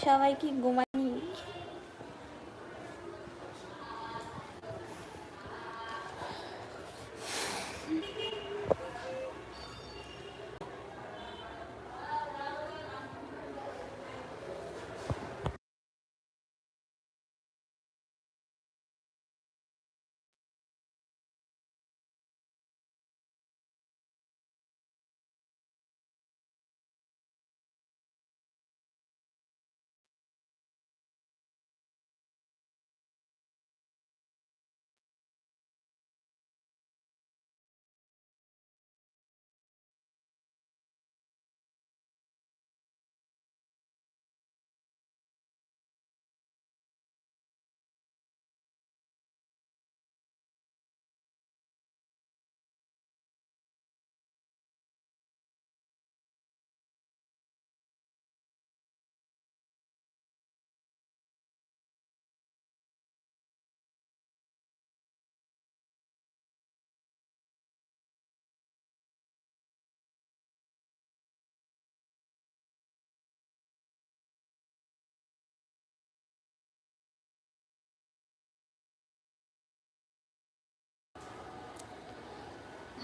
সবাই কি ঘুমায়নি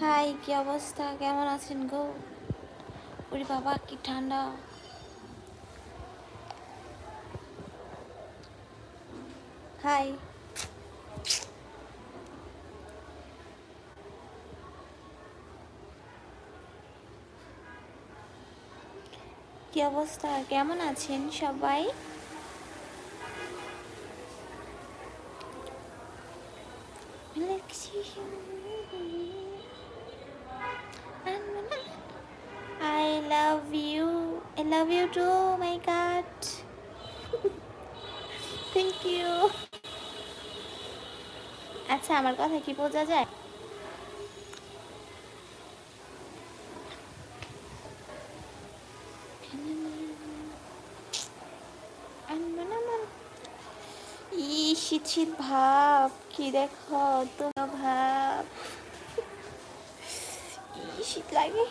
হাই, কি অবস্থা? কেমন আছেন গো? ওরে বাবা, কি ঠান্ডা। হাই। কি অবস্থা? কেমন আছেন সবাই? Love you too, my God. Thank you. আচ্ছা আমার কথা কি বোঝা যায় শীত শীত ভাব কি দেখো তোমার ভাব শীত লাগে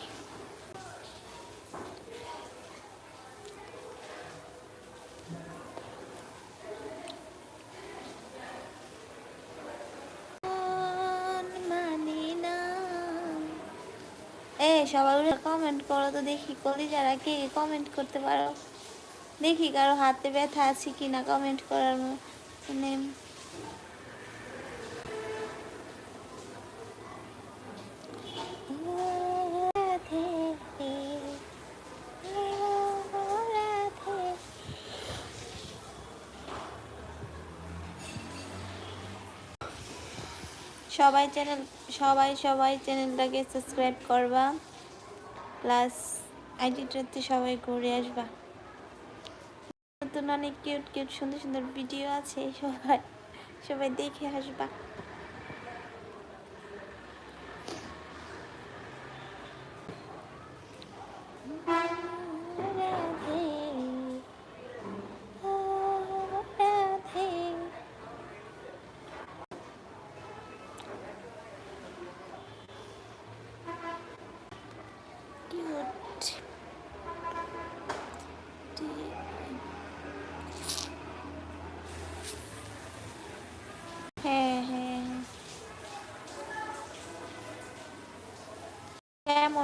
সবাই কমেন্ট করো তো দেখি কলি যারা কে কমেন্ট করতে পারো। দেখি কারও হাতে ব্যথা আছে কিনা কমেন্ট করার মানে সবাই চ্যানেল সবাই সবাই চ্যানেলটাকে সাবস্ক্রাইব করবা। প্লাস আইডিটাতে সবাই ঘুরে আসবা। নতুন অনেক কিউট কিউট সুন্দর সুন্দর ভিডিও আছে, সবাই সবাই দেখে আসবা।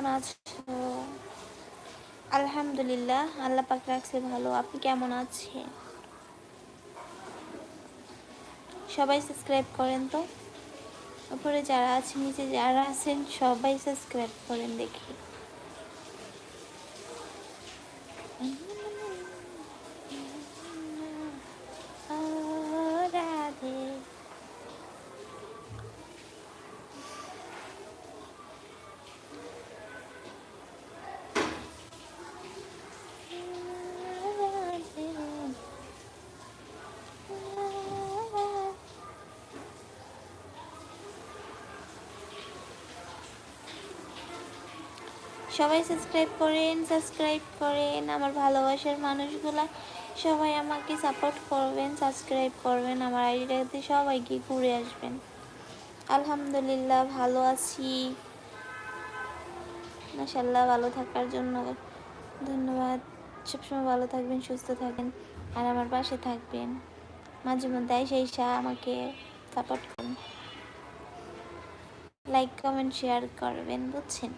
কেমন আছো? আলহামদুলিল্লাহ, আল্লাহ পাক রাখছে ভালো। আপনি কেমন আছেন? সবাই সাবস্ক্রাইব করেন তো? উপরে যারা আছে নিচে যারা আছেন, সবাই সাবস্ক্রাইব করেন দেখি। সবাই সাবস্ক্রাইব করেন সাবস্ক্রাইব করেন। আমার ভালোবাসার মানুষগুলা সবাই আমাকে সাপোর্ট করবেন সাবস্ক্রাইব করবেন। আমার আইডিটাতে সবাই গিয়ে ঘুরে আসবেন। আলহামদুলিল্লাহ, ভালো আছি। মাসাল্লাহ ভালো থাকার জন্য ধন্যবাদ। সবসময় ভালো থাকবেন, সুস্থ থাকবেন আর আমার পাশে থাকবেন। মাঝে মধ্যে এসে এসে আমাকে সাপোর্ট করুন। লাইক কমেন্ট শেয়ার করবেন, বুঝছেন?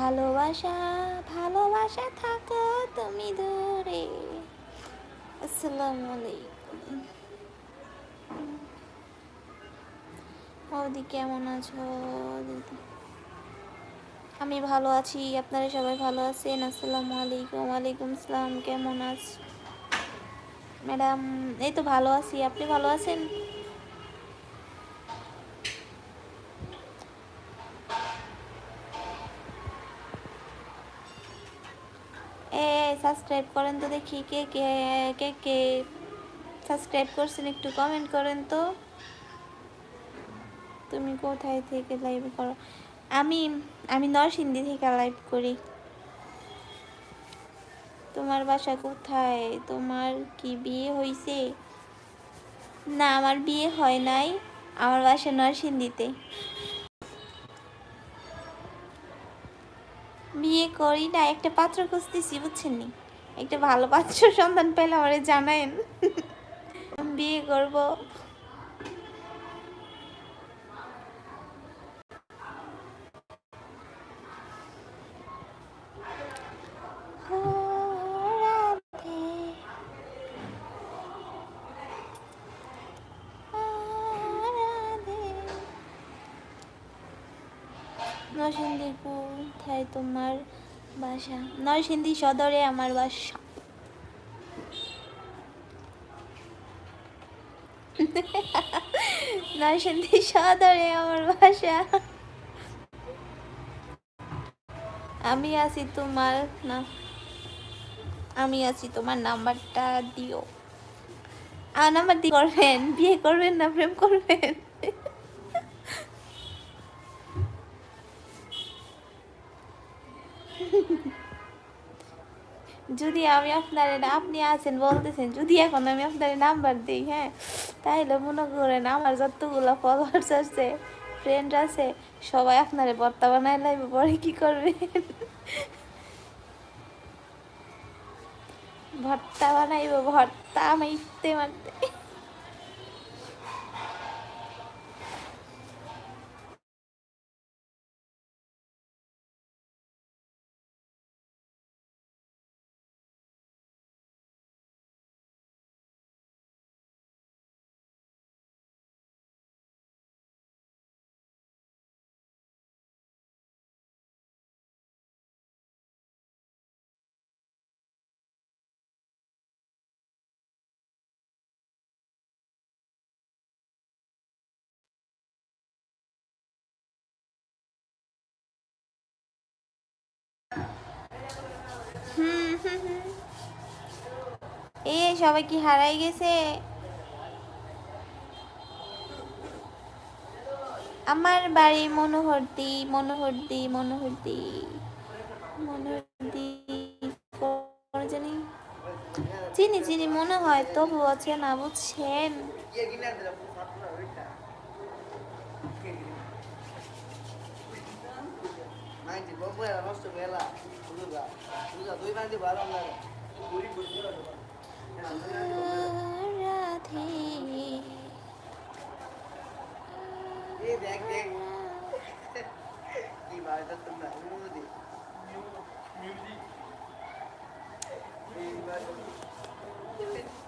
ভালোবাসা ভালোবাসা থাকো তুমি দূরে। আসসালামু আলাইকুম। বৌদি কেমন আছো? দিদি? আমি ভালো আছি, আপনারা সবাই ভালো আছেন? আসসালামু আলাইকুম। ওয়ালাইকুম আসসালাম, কেমন আছ? ম্যাডাম, এই তো ভালো আছি, আপনি ভালো আছেন? সাবস্ক্রাইব করেন তো দেখি কে কে কে কে সাবস্ক্রাইব করছেন একটু কমেন্ট করেন তো। তুমি কোথায় থেকে লাইভ করো? আমি আমি নরসিংদী থেকে লাইভ করি। তোমার বাসা কোথায়? তোমার কি বিয়ে হয়েছে না, আমার বিয়ে হয় নাই। আমার বাসা নরসিংদীতে। বিয়ে করি না, একটা পাত্র খুঁজতেছি, বুঝছেন নি? একটা ভালো পাত্র সন্ধান পেলে আমারে জানায়েন। বিয়ে করব। ও কোথায় তোমার বাসা। নরসিংদী সদরে আমার বাসা। নরসিংদী সদরে আমার বাসা। আমি আছি তোমার না, আমি আছি তোমার নাম্বারটা দিও। আর নাম্বার দিয়ে করবেন, বিয়ে করবেন না, প্রেম করবেন? যদি আমি আপনার আপনি আছেন, বলতেছেন, যদি এখন আমি আপনার নাম্বার দিই হ্যাঁ তাহলে মনে করেন আমার যতগুলো ফলোয়ার্স আছে ফ্রেন্ড আছে, সবাই আপনারে বর্তা বানায় লাইবে, পরে কি করবে? ভর্তা বানাইব, ভর্তা মাইতে মারতে। এ সবাই কি হারাই গেছে? আমার বাড়ি মনোহরদি মনোহরদি মনোহরদি মনোহরদি জানি? চিনি চিনি মনে হয় তবু আছে না, বুঝছেন? দুই ভালো Music. Music.